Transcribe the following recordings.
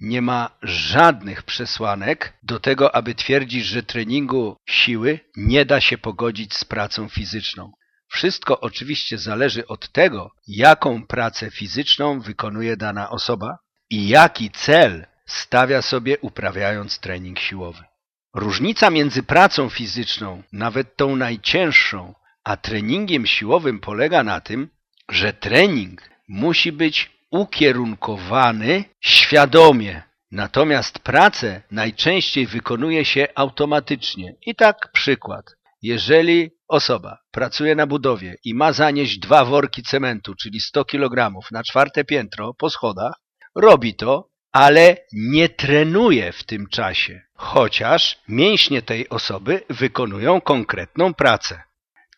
nie ma żadnych przesłanek do tego, aby twierdzić, że treningu siły nie da się pogodzić z pracą fizyczną. Wszystko oczywiście zależy od tego, jaką pracę fizyczną wykonuje dana osoba i jaki cel stawia sobie uprawiając trening siłowy. Różnica między pracą fizyczną, nawet tą najcięższą, a treningiem siłowym polega na tym, że trening musi być ukierunkowany świadomie, natomiast pracę najczęściej wykonuje się automatycznie. I tak przykład. Jeżeli osoba pracuje na budowie i ma zanieść dwa worki cementu, czyli 100 kg na czwarte piętro po schodach, robi to, ale nie trenuje w tym czasie, chociaż mięśnie tej osoby wykonują konkretną pracę.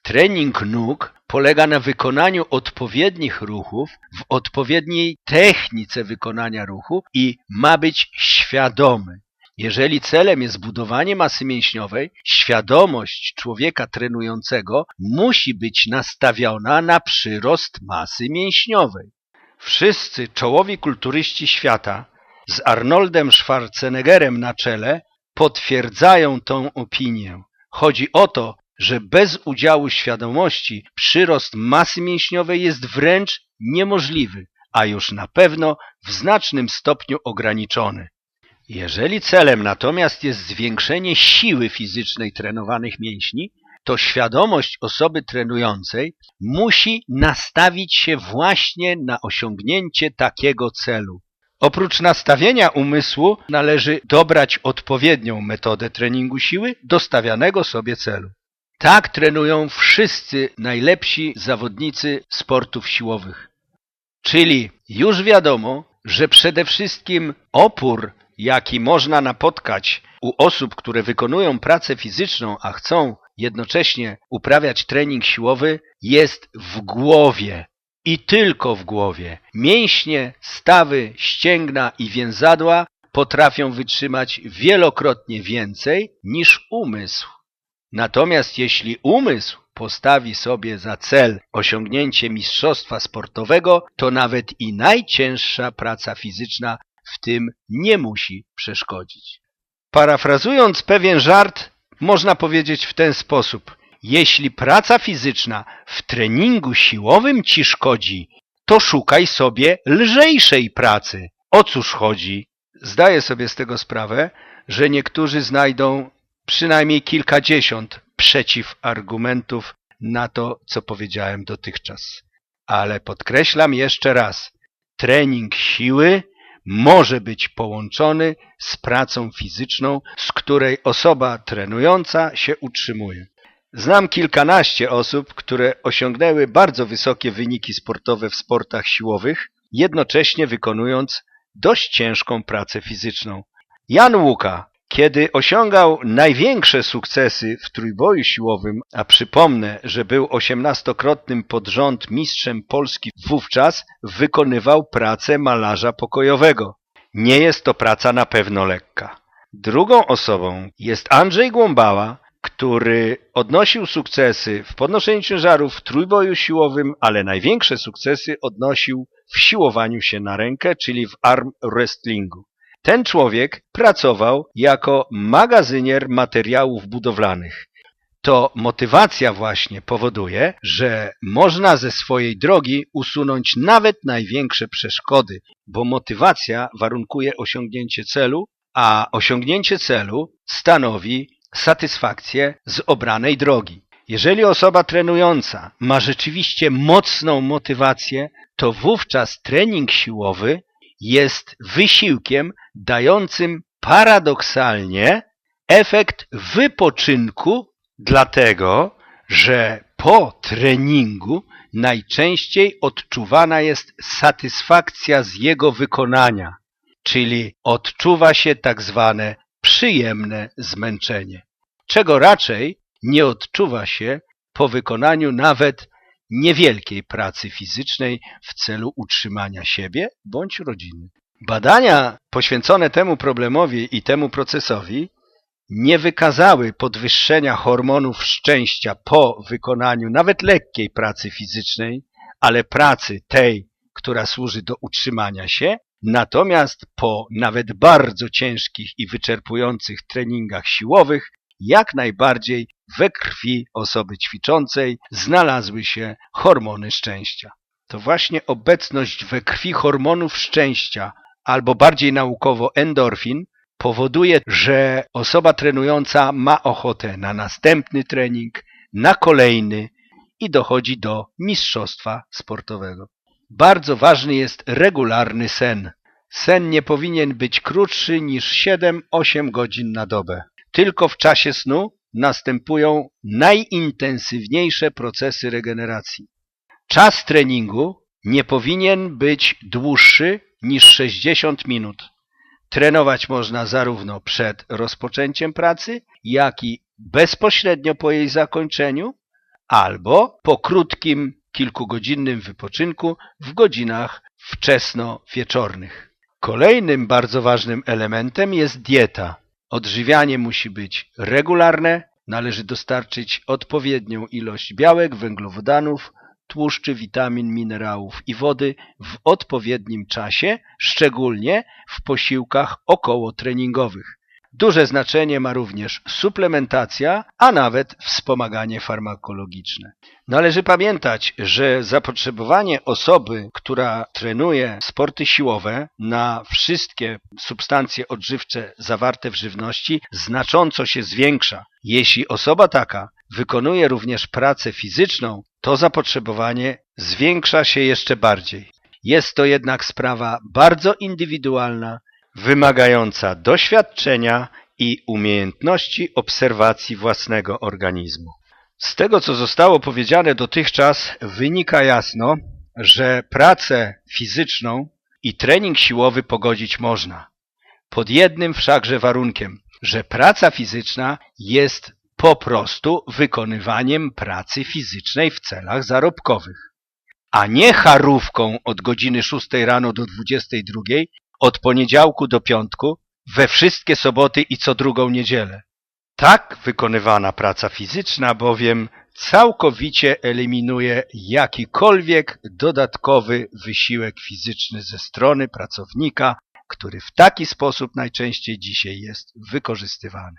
Trening nóg polega na wykonaniu odpowiednich ruchów w odpowiedniej technice wykonania ruchu i ma być świadomy. Jeżeli celem jest budowanie masy mięśniowej, świadomość człowieka trenującego musi być nastawiona na przyrost masy mięśniowej. Wszyscy czołowi kulturyści świata z Arnoldem Schwarzeneggerem na czele potwierdzają tą opinię. Chodzi o to, że bez udziału świadomości przyrost masy mięśniowej jest wręcz niemożliwy, a już na pewno w znacznym stopniu ograniczony. Jeżeli celem natomiast jest zwiększenie siły fizycznej trenowanych mięśni, to świadomość osoby trenującej musi nastawić się właśnie na osiągnięcie takiego celu. Oprócz nastawienia umysłu należy dobrać odpowiednią metodę treningu siły do stawianego sobie celu. Tak trenują wszyscy najlepsi zawodnicy sportów siłowych. Czyli już wiadomo, że przede wszystkim opór, jaki można napotkać u osób, które wykonują pracę fizyczną, a chcą jednocześnie uprawiać trening siłowy, jest w głowie i tylko w głowie. Mięśnie, stawy, ścięgna i więzadła potrafią wytrzymać wielokrotnie więcej niż umysł. Natomiast jeśli umysł postawi sobie za cel osiągnięcie mistrzostwa sportowego, to nawet i najcięższa praca fizyczna w tym nie musi przeszkodzić. Parafrazując pewien żart, można powiedzieć w ten sposób. Jeśli praca fizyczna w treningu siłowym ci szkodzi, to szukaj sobie lżejszej pracy. O cóż chodzi? Zdaję sobie z tego sprawę, że niektórzy znajdą przynajmniej kilkadziesiąt przeciwargumentów na to, co powiedziałem dotychczas. Ale podkreślam jeszcze raz, trening siły może być połączony z pracą fizyczną, z której osoba trenująca się utrzymuje. Znam kilkanaście osób, które osiągnęły bardzo wysokie wyniki sportowe w sportach siłowych, jednocześnie wykonując dość ciężką pracę fizyczną. Jan Łuka, kiedy osiągał największe sukcesy w trójboju siłowym, a przypomnę, że był osiemnastokrotnym pod rząd mistrzem Polski wówczas, wykonywał pracę malarza pokojowego. Nie jest to praca na pewno lekka. Drugą osobą jest Andrzej Głąbała, który odnosił sukcesy w podnoszeniu ciężarów w trójboju siłowym, ale największe sukcesy odnosił w siłowaniu się na rękę, czyli w arm wrestlingu. Ten człowiek pracował jako magazynier materiałów budowlanych. To motywacja właśnie powoduje, że można ze swojej drogi usunąć nawet największe przeszkody, bo motywacja warunkuje osiągnięcie celu, a osiągnięcie celu stanowi satysfakcję z obranej drogi. Jeżeli osoba trenująca ma rzeczywiście mocną motywację, to wówczas trening siłowy jest wysiłkiem dającym paradoksalnie efekt wypoczynku, dlatego że po treningu najczęściej odczuwana jest satysfakcja z jego wykonania, czyli odczuwa się tak zwane przyjemne zmęczenie, czego raczej nie odczuwa się po wykonaniu nawet niewielkiej pracy fizycznej w celu utrzymania siebie bądź rodziny. Badania poświęcone temu problemowi i temu procesowi nie wykazały podwyższenia hormonów szczęścia po wykonaniu nawet lekkiej pracy fizycznej, ale pracy tej, która służy do utrzymania się Natomiast po nawet bardzo ciężkich i wyczerpujących treningach siłowych, jak najbardziej we krwi osoby ćwiczącej znalazły się hormony szczęścia. To właśnie obecność we krwi hormonów szczęścia, albo bardziej naukowo endorfin, powoduje, że osoba trenująca ma ochotę na następny trening, na kolejny i dochodzi do mistrzostwa sportowego. Bardzo ważny jest regularny sen. Sen nie powinien być krótszy niż 7-8 godzin na dobę. Tylko w czasie snu następują najintensywniejsze procesy regeneracji. Czas treningu nie powinien być dłuższy niż 60 minut. Trenować można zarówno przed rozpoczęciem pracy, jak i bezpośrednio po jej zakończeniu, albo po krótkim, kilkugodzinnym wypoczynku w godzinach wczesno-wieczornych. Kolejnym bardzo ważnym elementem jest dieta. Odżywianie musi być regularne, należy dostarczyć odpowiednią ilość białek, węglowodanów, tłuszczy, witamin, minerałów i wody w odpowiednim czasie, szczególnie w posiłkach okołotreningowych. Duże znaczenie ma również suplementacja, a nawet wspomaganie farmakologiczne. Należy pamiętać, że zapotrzebowanie osoby, która trenuje sporty siłowe na wszystkie substancje odżywcze zawarte w żywności znacząco się zwiększa. Jeśli osoba taka wykonuje również pracę fizyczną, to zapotrzebowanie zwiększa się jeszcze bardziej. Jest to jednak sprawa bardzo indywidualna, wymagająca doświadczenia i umiejętności obserwacji własnego organizmu. Z tego, co zostało powiedziane dotychczas, wynika jasno, że pracę fizyczną i trening siłowy pogodzić można. Pod jednym wszakże warunkiem, że praca fizyczna jest po prostu wykonywaniem pracy fizycznej w celach zarobkowych, a nie charówką od godziny 6 rano do 22 od poniedziałku do piątku, we wszystkie soboty i co drugą niedzielę. Tak wykonywana praca fizyczna bowiem całkowicie eliminuje jakikolwiek dodatkowy wysiłek fizyczny ze strony pracownika, który w taki sposób najczęściej dzisiaj jest wykorzystywany.